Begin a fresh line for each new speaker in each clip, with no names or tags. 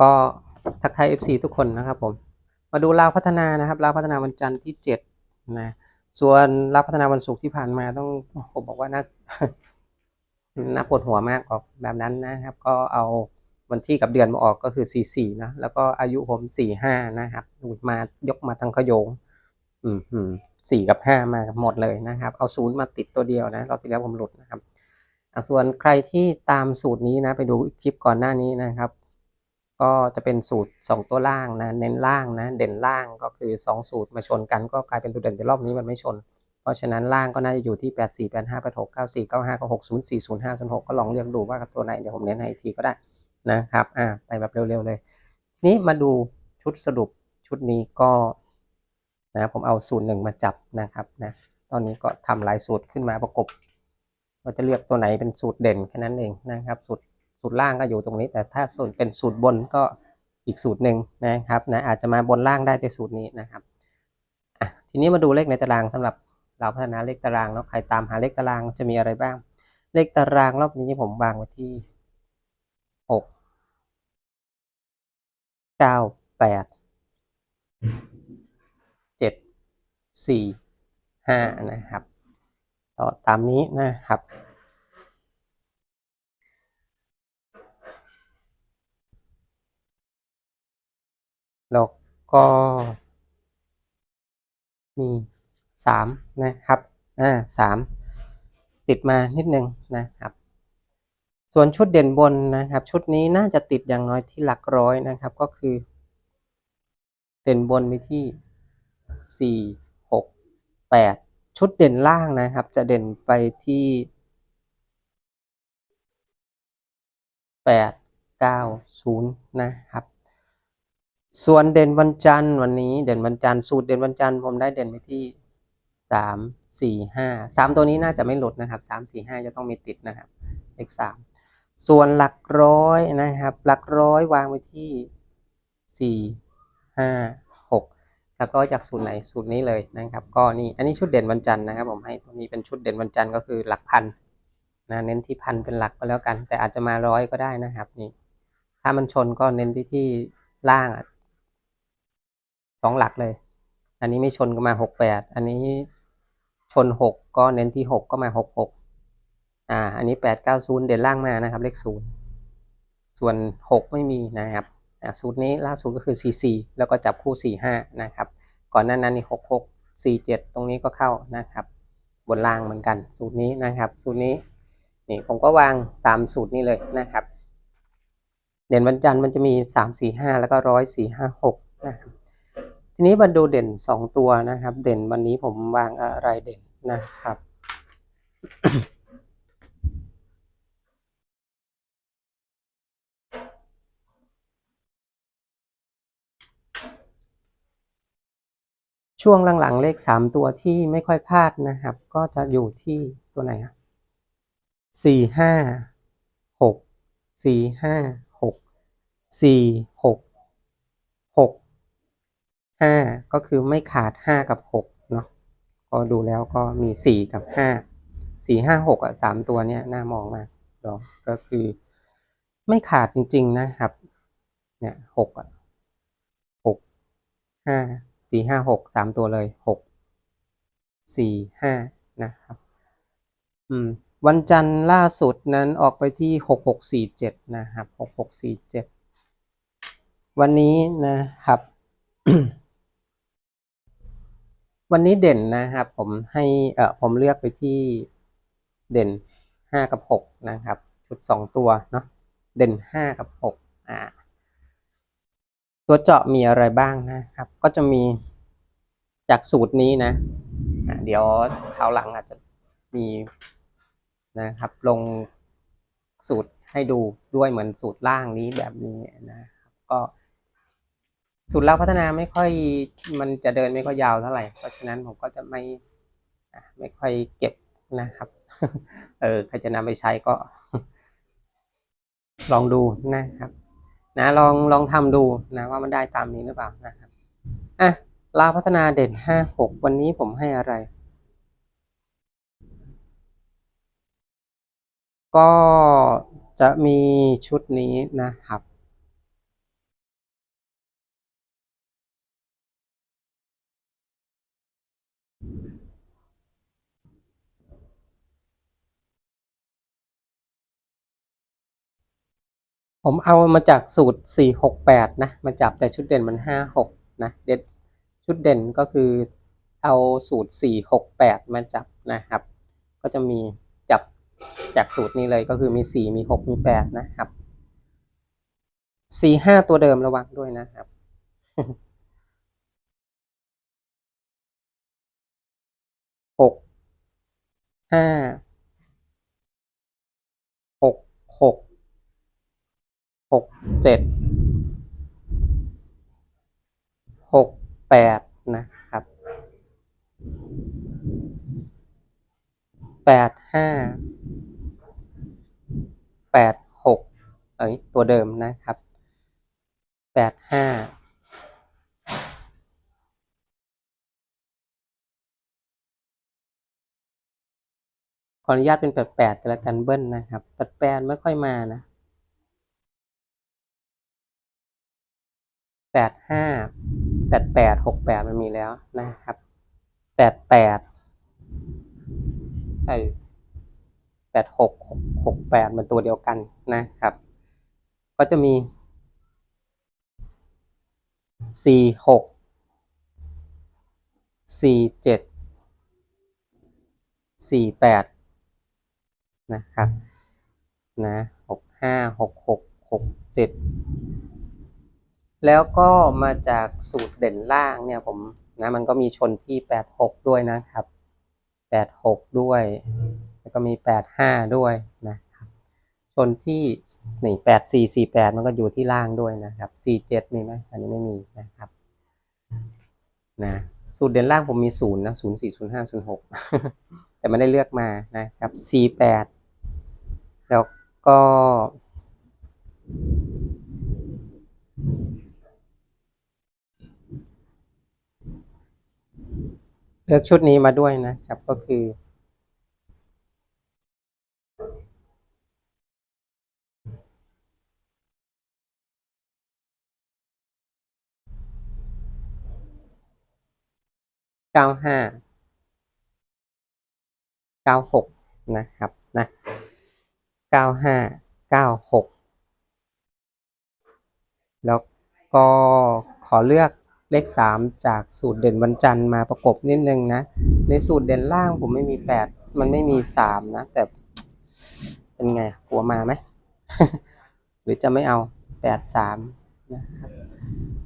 ก็ทักทาย FC ทุกคนนะครับผม มาดูลาวพัฒนานะครับลาวพัฒนาวันจันทร์ที่เจ็ดนะส่วนลาวพัฒนาวันศุกร์ที่ผ่านมาต้องผมบอกว่าน่าน่าปวดหัวมากออกแบบนั้นนะครับ ก็เอาวันที่กับเดือนมาออกก็คือ 44 นะ แล้วก็อายุผม45 นะครับมายกมาทั้งขโยง อืมอืมสี่กับห้ามาหมดเลยนะครับ เอาศูนย์มาติดตัวเดียวนะเราที่แล้วผมหลุดนะครับ ส่วนใครที่ตามสูตรนี้นะ ไปดูคลิปก่อนหน้านี้นะครับ ก็จะเป็นสูตร 2 ตัวล่างนะ เน้นล่างนะ เด่นล่างก็คือ 2 สูตรมาชนกันก็กลายเป็นตัวเด่นแต่รอบนี้มันไม่ชน เพราะฉะนั้นล่างก็น่าจะอยู่ที่ 8 4 8 5 8 6 9 4 9 5 9 6 0 4 0 5 0 6 ก็ลองเลือกดูว่าตัวไหนเดี๋ยวผมเน้นให้ทีก็ได้นะครับ อ่าไปแบบเร็วๆเลย ทีนี้มาดูชุดสรุปชุดนี้ก็นะผมเอาสูตรหนึ่งมาจับนะครับนะ ตอนนี้ก็ทำหลายสูตรขึ้นมาประกบเราจะเลือกตัวไหนเป็นสูตรเด่นแค่นั้นเองนะครับ สูตร สูตรล่างก็อยู่ตรงนี้ แต่ถ้าส่วนเป็นสูตรบนก็อีกสูตรหนึ่งนะครับนะอาจจะมาบนล่างได้ในสูตรนี้นะครับทีนี้มาดูเลขในตารางสำหรับเราพัฒนาเลขตารางเนาะใครตามหาเลขตารางจะมีอะไรบ้าง เลขตารางรอบนี้ผมวางไว้ที่หกเก้าแปดเจ็ดสี่ห้านะครับต่อตามนี้นะครับ แล้วก็มีสามนะครับอ่าสามติดมานิดนึงนะครับ ส่วนชุดเด่นบนนะครับ ชุดนี้น่าจะติดอย่างน้อยที่หลักร้อยนะครับ ก็คือ เด่นบนมีที่สี่หกแปดชุดเด่นล่างนะครับ จะเด่นไปที่แปดเก้าศูนย์นะครับ ส่วนเด่นวันจันทร์วันนี้เด่นวันจันทร์สูตรเด่นวันจันทร์ผมได้เด่นไปที่สามสี่ห้าสามตัวนี้น่าจะไม่หลุดนะครับสามสี่ห้าจะต้องมีติดนะครับเลขสามส่วนหลักร้อยนะครับ หลักร้อยวางไว้ที่สี่ห้าหกหลักร้อยจากสูตรไหนสูตรนี้เลยนะครับ ก็นี่อันนี้ชุดเด่นวันจันทร์นะครับ ผมให้ตัวนี้เป็นชุดเด่นวันจันทร์ก็คือหลักพันนะเน้นที่พันเป็นหลักก็แล้วกัน แต่อาจจะมาร้อยก็ได้นะครับนี่ถ้ามันชนก็เน้นไปที่ล่างอะ สองหลักเลย อันนี้ไม่ชนก็มาหกแปดอันนี้ชนหกก็เน้นที่หกก็มาหกหกอ่า อันนี้แปดเก้าศูนย์เด่นล่างมานะครับ เลขศูนย์ส่วนหกไม่มีนะครับอ่าสูตรนี้ล่าสุดก็คือสี่สี่แล้วก็จับคู่สี่ห้านะครับ ก่อนหน้านั้นนี่หกหกสี่เจ็ดตรงนี้ก็เข้านะครับ บนล่างเหมือนกัน สูตรนี้นะครับ สูตรนี้นี่ผมก็วางตามสูตรนี้เลยนะครับ เด่นวันจันทร์มันจะมีสามสี่ห้าแล้วก็ร้อยสี่ห้าหกนะครับ ทีนี้มาดูเด่นสองตัวนะครับ เด่นวันนี้ผมวางอะไรเด่นนะครับ ช่วงหลังๆเลขสามตัวที่ไม่ค่อยพลาดนะครับ ก็จะอยู่ที่ตัวไหนอะสี่ห้าหกสี่ห้าหกสี่หก ห้าก็คือไม่ขาดห้ากับหกเนาะก็ดูแล้วก็มีสี่กับห้าสี่ห้าหกอะสามตัวเนี้ยน่ามองมากเนาะก็คือไม่ขาดจริง ๆนะครับ เนี่ยหกอะหกห้าสี่ห้าหกสามตัวเลยหกสี่ห้านะครับอืมวันจันทร์ล่าสุดนั้นออกไปที่หกหกสี่เจ็ดนะครับหกหกสี่เจ็ดวันนี้นะครับ วันนี้เด่นนะครับผมให้เออผมเลือกไปที่เด่นห้ากับหกนะครับ ชุดสองตัวเนาะเด่นห้ากับหกอ่า ตัวเจาะมีอะไรบ้างนะครับ ก็จะมีจากสูตรนี้นะะเดี๋ยวคราวหลังอาจจะมีนะครับลงสูตรให้ดูด้วยเหมือนสูตรล่างนี้แบบนี้นะครับก็ สูตรล่าพัฒนาไม่ค่อยมันจะเดินไม่ค่อยยาวเท่าไหร่ เพราะฉะนั้นผมก็จะไม่ไม่ค่อยเก็บนะครับ เออใครจะนำไปใช้ก็ ลองดูนะครับ นะลองลองทำดูนะว่ามันได้ตามนี้หรือเปล่านะครับอะลาพัฒนาเด่นห้าหกวันนี้ผมให้อะไร ก็จะมีชุดนี้นะครับ ผมเอามาจากสูตร 468 นะ มาจับแต่ชุดเด่นมัน 56 นะ เด็ดชุดเด่นก็คือเอาสูตร 468 มาจับนะครับ ก็จะมีจับจากสูตรนี้เลยก็คือมี 4 มี 6 มี 8 นะครับ 4 5 ตัวเดิมระวังด้วยนะครับ หกห้าหกหกหกเจ็ดหกแปดนะครับแปดห้าแปดหกเอ้ยตัวเดิมนะครับแปดห้า ขออนุญาตเป็นแปดแปดกันแล้วกันเบิ้ลนะครับแปดแปดไม่ค่อยมานะแปดห้าแปดแปดหกแปดมันมีแล้วนะครับแปดแปดเออแปดหกหกแปดมันตัวเดียวกันนะครับ ก็จะมีสี่หกสี่เจ็ดสี่แปด นะครับนะหกห้าหกหกหกเจ็ดแล้วก็มาจากสูตรเด่นล่างเนี่ยผมนะมันก็มีชนที่แปดหกด้วยนะครับแปดหกด้วย แล้วก็มีแปดห้าด้วยนะครับชนที่นี่แปดสี่สี่แปดมันก็อยู่ที่ล่างด้วยนะครับสี่เจ็ดมีไหมอันนี้ไม่มีนะครับนะสูตรเด่นล่างผมมีศูนย์นะศูนย์สี่ศูนย์ห้าศูนย์หกแต่ไม่ได้เลือกมานะครับ C8 แปด แล้วก็ เลือกชุดนี้มาด้วยนะครับก็คือเก้าห้าเก้าหกนะครับนะ เก้าห้าเก้าหกแล้วก็ขอเลือกเลขสามจากสูตรเด่นวันจันทร์มาประกบนิดนึงนะ ในสูตรเด่นล่างผมไม่มีแปดมันไม่มีสามนะ แต่เป็นไงกลัวมาไหม หรือจะไม่เอาแปดสามนะครับ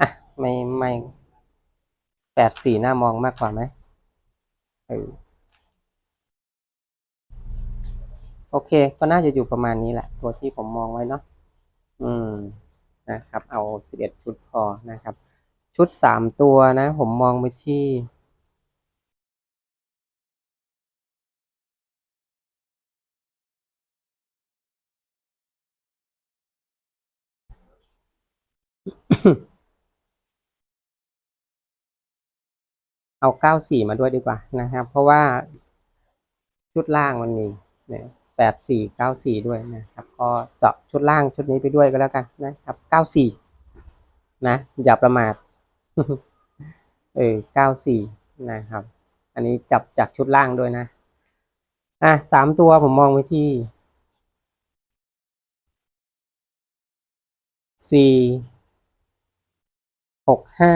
อะ ไม่ไม่แปดสี่น่ามองมากกว่าไหมเออ โอเค ก็น่าจะอยู่ประมาณนี้แหละ ตัวที่ผมมองไว้เนาะอืมนะครับ เอาสิบเอ็ดชุดพอนะครับ ชุดสามตัวนะ ผมมองไปที่เอา 94 มาด้วยดีกว่านะครับ เพราะว่าชุดล่างมันมีเนี่ย แปดสี่เก้าสี่ด้วยนะครับ ก็เจาะชุดล่างชุดนี้ไปด้วยก็แล้วกันนะครับเก้าสี่นะ อย่าประมาท เออเก้าสี่นะครับ อันนี้จับจากชุดล่างด้วยนะ อะสามตัวผมมองไปที่สี่หกห้า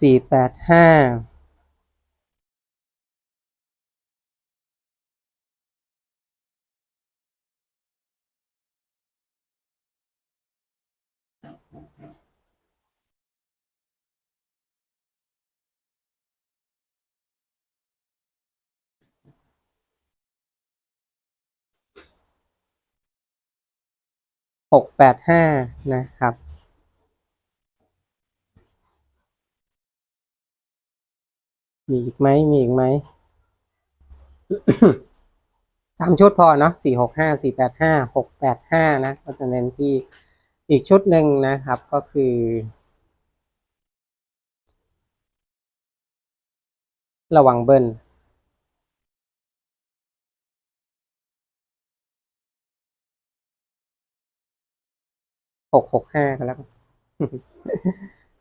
สี่แปดห้า หกแปดห้านะครับ มีอีกไหมมีอีกไหมสามชุดพอเนาะสี่หกห้าสี่แปดห้าหกแปดห้านะก็จะเน้นที่อีกชุดหนึ่งนะครับก็คือระวังเบิ้ล หกหกห้ากันแล้วกัน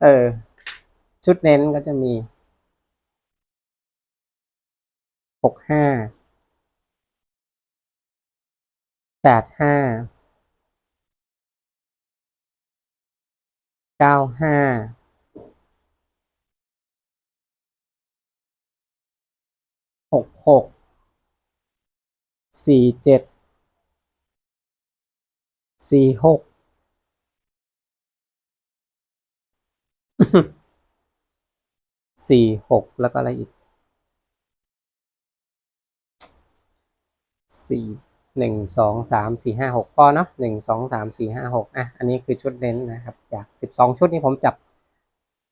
เออ ชุดเน้นก็จะมีหกห้าแปดห้าเก้าห้าหกหกสี่เจ็ดสี่หก สี่หกแล้วก็อะไรอีกสี่หนึ่งสองสามสี่ห้าหกพอเนาะหนึ่งสองสามสี่ห้าหกอะอันนี้คือชุดเน้นนะครับ จากสิบสองชุดนี้ผมจับ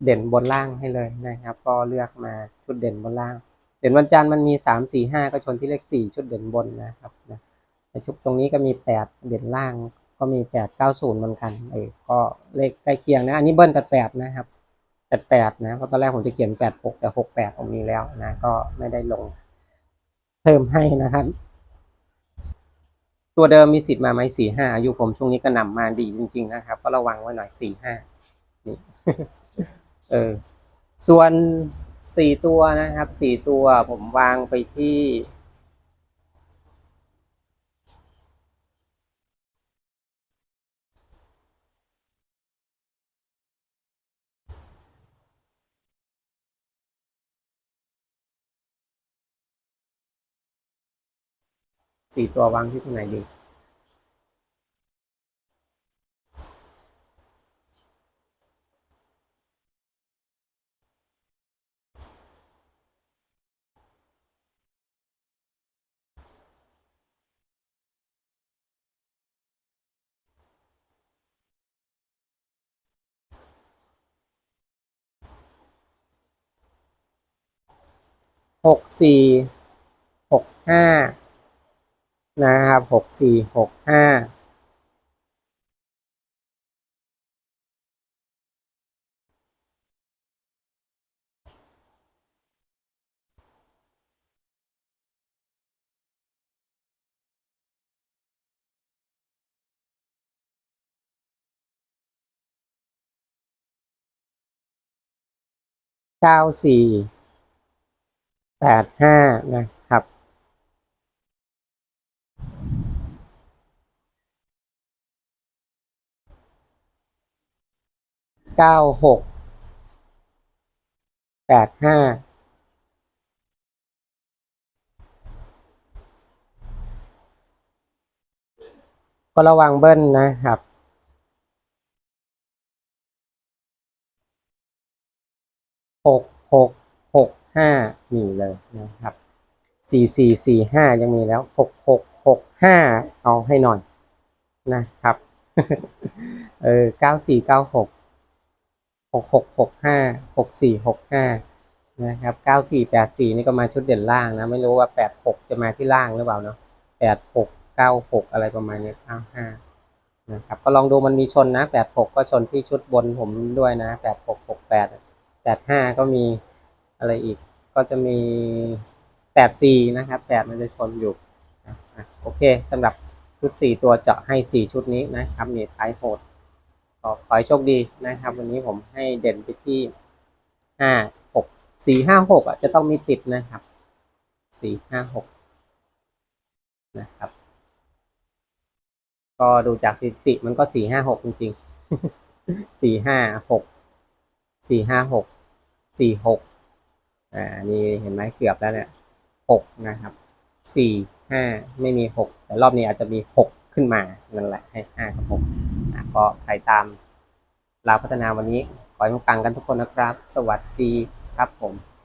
เด่นบนล่างให้เลยนะครับ ก็เลือกมาชุดเด่นบนล่าง เด่นวันจันทร์มันมีสามสี่ห้าก็ชนที่เลขสี่ชุดเด่นบนนะครับนะชุดตรงนี้ก็มีแปดเด่นล่างก็มีแปดเก้าศูนย์เหมือนกันเออก็เลขใกล้เคียงนะ อันนี้เบิ้ลแปดแปดนะครับ แปดแปดนะเพราะตอนแรกผมจะเขียนแปดหกแต่หกแปดผมมีแล้วนะ ก็ไม่ได้ลงเพิ่มให้นะครับ ตัวเดิมมีสิทธิ์มาไหมสี่ห้าอายุผมช่วงนี้ก็นำมาดีจริง ๆ นะครับ ก็ระวังไว้หน่อยสี่ห้านี่เออส่วนสี่ตัวนะครับสี่ตัวผมวางไปที่ สี่ตัววางที่ตรงไหนดีหกสี่หกห้า นะครับหกสี่หกห้าเก้าสี่แปดห้านะครับ เก้าหกแปดห้าก็ระวังเบิ้ลนะครับ หกหกหกห้ามีเลยนะครับ สี่สี่สี่ห้ายังมีแล้วหกหกหกห้าเอาให้หน่อยนะครับ เออเก้าสี่เก้าหก หกหกหกห้าหกสี่หกห้านะครับเก้าสี่แปดสี่นี่ก็มาชุดเด่นล่างนะ ไม่รู้ว่าแปดหกจะมาที่ล่างหรือเปล่าเนาะแปดหกเก้าหกอะไรประมาณนี้เก้าห้านะครับก็ลองดูมันมีชนนะแปดหกก็ชนที่ชุดบนผมด้วยนะแปดหกหกแปดแปดห้าก็มีอะไรอีก ก็จะมีแปดสี่นะครับแปดมันจะชนอยู่โอเคสำหรับชุดสี่ตัวเจาะให้สี่ชุดนี้นะครับนี่สายโหด ขอขอให้โชคดีนะครับ วันนี้ผมให้เด่นไปที่ห้าหกสี่ห้าหกอะจะต้องมีติดนะครับสี่ห้าหกนะครับ ก็ดูจากสถิติมันก็สี่ห้าหกจริงๆสี่ห้าหกสี่ห้าหกสี่หกอ่านี่เห็นไหมเกือบแล้วเนี่ยหกนะครับสี่ห้าไม่มีหกแต่รอบนี้อาจจะมีหกขึ้นมานั่นแหละให้ห้ากับหก ก็ใครตามลาวพัฒนาวันนี้ขอให้มุกังกันทุกคนนะครับ สวัสดีครับผม